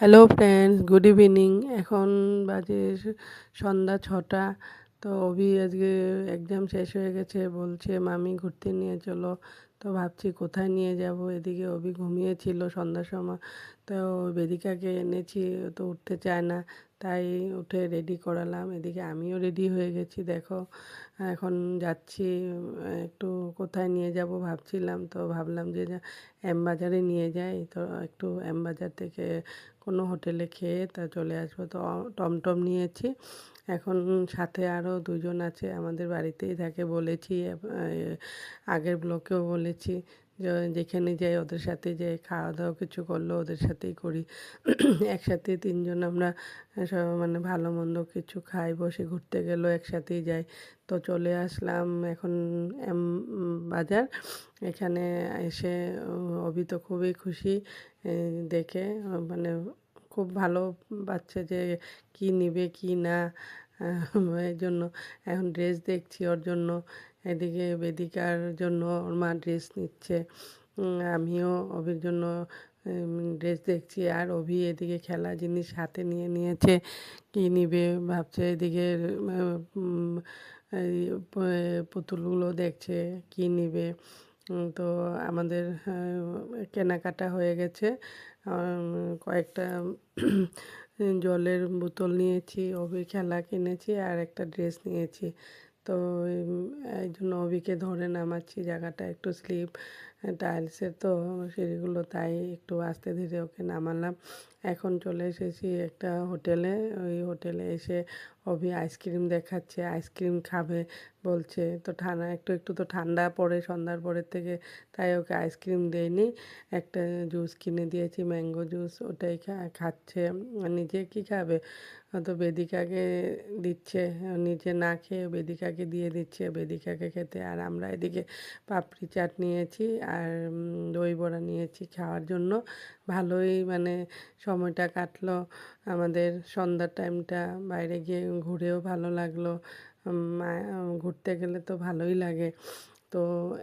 Hello friends good evening এখন বাজে সন্ধ্যা ছটা। তো অভি আজকে এক্সাম শেষ হয়ে গেছে। বলছে, মামি, ঘুরতে নিয়ে চলো। তো ভাবছি কোথায় নিয়ে যাব? এদিকে অভি ঘুমিয়েছিল সন্ধ্যার সময়। তো বেদিকাকে এনেছি তো উঠতে চায় না। তাই উঠে রেডি করালাম। এদিকে আমিও রেডি হয়ে গেছি, দেখো। এখন যাচ্ছি, একটু কোথায় নিয়ে যাব ভাবছিলাম। তো ভাবলাম যে বাজারে নিয়ে যাই। তো একটু বাজার থেকে কোনো হোটেলে খেয়ে তা চলে আসব। তো টমটম নিয়েছি। এখন সাথে আরও দুজন আছে। আমাদের বাড়িতেই থাকে বলেছি। আগের ব্লকেও বলেছি যেখানে যাই ওদের সাথে যাই খাওয়া দাওয়া কিছু করল, ওদের সাথেই করি। একসাথে তিনজন আমরা সব মানে ভালো মন্দ কিছু খাই, বসে ঘুরতে গেলেও একসাথেই যাই। তো চলে আসলাম এখন এম, বাজার। এখানে এসে অভি তো খুবই খুশি দেখে মানে খুব ভালো পাচ্ছে যে কি নিবে, কি না। এই জন্য। এখন ড্রেস দেখছি ওর জন্য। এদিকে বেদিকার জন্য ওর মা ড্রেস নিচ্ছে। আমিও অভির জন্য ড্রেস দেখছি। আর অভি এদিকে খেলা জিনিস হাতে নিয়ে নিয়েছে। কী নিবে ভাবছে এদিকে পুতুলগুলো দেখছে কী নিবে। তো আমাদের কেনাকাটা হয়ে গেছে। কয়েকটা জলের বোতল নিয়েছি অভি খেলা কিনেছি আর একটা ড্রেস নিয়েছি। তো এই জন্য অভিকে ধরে নামাচ্ছি, জায়গাটা একটু স্লিপ টাইলসের তো সিঁড়িগুলো তাই একটু আস্তে ধীরে ওকে নামালাম। এখন চলে এসেছি একটা হোটেলে। ওই হোটেলে এসে অভি আইসক্রিম দেখাচ্ছে আইসক্রিম খাবে বলছে। তো ঠান্ডা, একটু একটু তো ঠান্ডা পড়ে, সন্ধ্যার পরের থেকে তাই ওকে আইসক্রিম দেয়নি একটা জুস কিনে দিয়েছি ম্যাঙ্গো জুস ওটাই খাচ্ছে। নিজে কি খাবে? তো বেদিকাকে দিচ্ছে। নিজে না খেয়ে বেদিকাকে দিয়ে দিচ্ছে, বেদিকাকে খেতে। আর আমরা এদিকে পাপড়ি চাট নিয়েছি। আর দই বড়া নিয়েছি খাওয়ার জন্য। ভালোই মানে সময়টা কাটলো। আমাদের সন্ধ্যার টাইমটা বাইরে গিয়ে ঘুরেও ভালো লাগল। ঘুরতে গেলে তো ভালোই লাগে। তো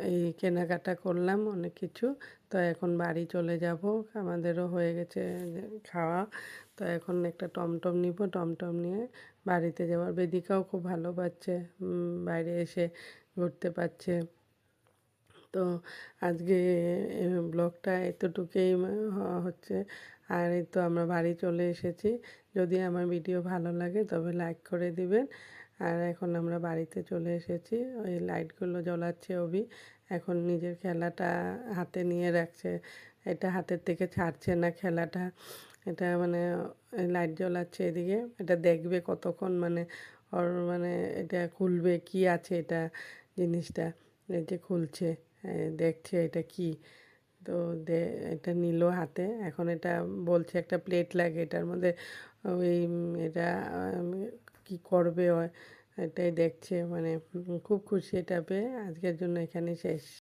এই কেনাকাটা করলাম অনেক কিছু। তো এখন বাড়ি চলে যাব। আমাদেরও হয়ে গেছে খাওয়া। তো এখন একটা টমটম নিব। টমটম নিয়ে বাড়িতে যাওয়ার। বেদিকাও খুব ভালো পাচ্ছে। বাইরে এসে ঘুরতে পারছে। তো আজকে ব্লগটা এতটুকুই হচ্ছে। আর এই তো আমরা বাড়ি চলে এসেছি। যদি আমার ভিডিও ভালো লাগে তবে লাইক করে দিবেন। আর এখন আমরা বাড়িতে চলে এসেছি। ওই লাইটগুলো জ্বলাচ্ছে অভি। এখন নিজের খেলাটা হাতে নিয়ে রাখছে। এটা হাতের থেকে ছাড়ছে না খেলাটা। এটা মানে লাইট জ্বলাচ্ছে এদিকে। এটা দেখবে কতক্ষণ মানে ওর মানে এটা খুলবে, কি আছে এটা জিনিসটা। এই যে খুলছে। দেখছে এটা কি? তো এটা নিল হাতে। এখন এটা বলছে একটা প্লেট লাগে, এটার মধ্যে ওই এটা কি করবে এটাই দেখছে। মানে খুব খুশি এটা পেয়ে। আজকের জন্য এখানে শেষ।